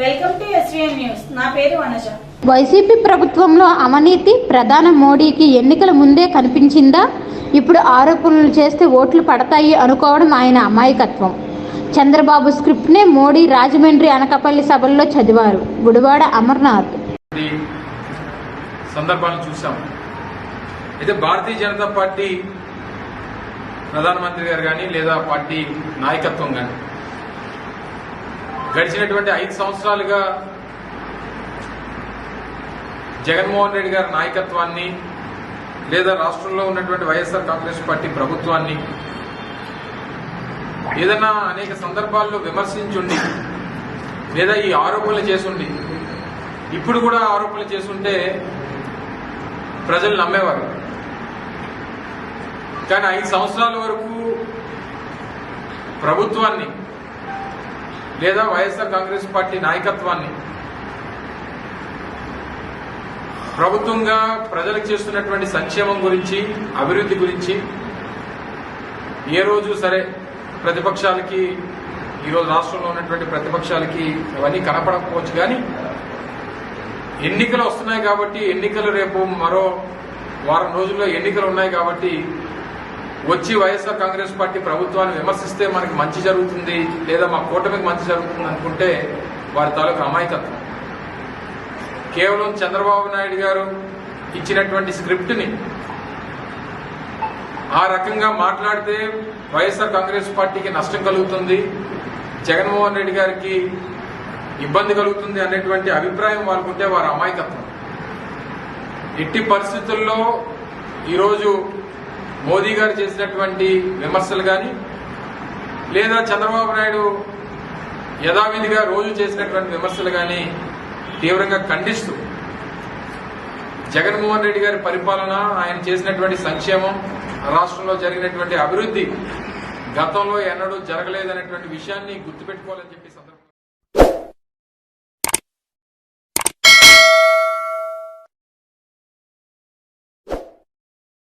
Welcome to SVM news. నా పేరు Vanaja. YCP ప్రభుత్వంలో అవినీతి ప్రధాని మోడీకి ఎన్నికల ముందే కనిపించిందా? ఇప్పుడు ఆరోపణలు చేస్తే ఓట్లు పడతాయి అనుకోవడం ఆయన అమాయకత్వం. చంద్రబాబు స్క్రిప్ట్నే మోడీ రాజమండ్రి అనకపల్లి సభల్లో చదివారు. గుడివాడ అమర్నాథ్. సందర్భాలను చూసాం అయితే భారతీయ జనతా పార్టీ ప్రధానమంత్రి గారు కానీ లేదా పార్టీ నాయకత్వం కానీ గడిచినటువంటి ఐదు సంవత్సరాలుగా జగన్మోహన్ రెడ్డి గారి నాయకత్వాన్ని లేదా రాష్ట్రంలో ఉన్నటువంటి వైఎస్ఆర్ కాంగ్రెస్ పార్టీ ప్రభుత్వాన్ని ఏదైనా అనేక సందర్భాల్లో విమర్శించుండి లేదా ఈ ఆరోపణలు చేసుండి ఇప్పుడు కూడా ఆరోపణలు చేస్తుంటే ప్రజలు నమ్మేవారు. కానీ ఐదు సంవత్సరాల వరకు ప్రభుత్వాన్ని లేదా వైఎస్ఆర్ కాంగ్రెస్ పార్టీ నాయకత్వాన్ని. ప్రభుత్వంగా ప్రజలకు చేస్తున్నటువంటి సంక్షేమం గురించి అభివృద్ధి గురించి ఏ రోజు సరే ప్రతిపక్షాలకి ఈరోజు రాష్ట్రంలో ఉన్నటువంటి ప్రతిపక్షాలకి అవన్నీ కనపడకపోవచ్చు కానీ ఎన్నికలు వస్తున్నాయి కాబట్టి ఎన్నికలు రేపు మరో వారం రోజుల్లో ఎన్నికలు ఉన్నాయి కాబట్టి వచ్చి వైఎస్ఆర్ కాంగ్రెస్ పార్టీ ప్రభుత్వాన్ని విమర్శిస్తే మనకి మంచి జరుగుతుంది లేదా మా కూటమికి మంచి జరుగుతుంది అనుకుంటే వారి తాలూకు అమాయకత్వం. కేవలం చంద్రబాబు నాయుడు గారు ఇచ్చినటువంటి స్క్రిప్ట్ని ఆ రకంగా మాట్లాడితే వైఎస్ఆర్ కాంగ్రెస్ పార్టీకి నష్టం కలుగుతుంది జగన్మోహన్ రెడ్డి గారికి ఇబ్బంది కలుగుతుంది అనేటువంటి అభిప్రాయం వాళ్ళకుంటే వారి అమాయకత్వం. ఎట్టి పరిస్థితుల్లో ఈరోజు మోదీ గారు చేసినటువంటి విమర్శలు కానీ లేదా చంద్రబాబు నాయుడు యథావిధిగా రోజు చేసినటువంటి విమర్శలు కానీ తీవ్రంగా ఖండిస్తూ జగన్మోహన్ రెడ్డి గారి పరిపాలన ఆయన చేసినటువంటి సంక్షేమం రాష్ట్రంలో జరిగినటువంటి అభివృద్ధి గతంలో ఎన్నడూ జరగలేదనేటువంటి విషయాన్ని గుర్తుపెట్టుకోవాలని చెప్పి సందర్భంగా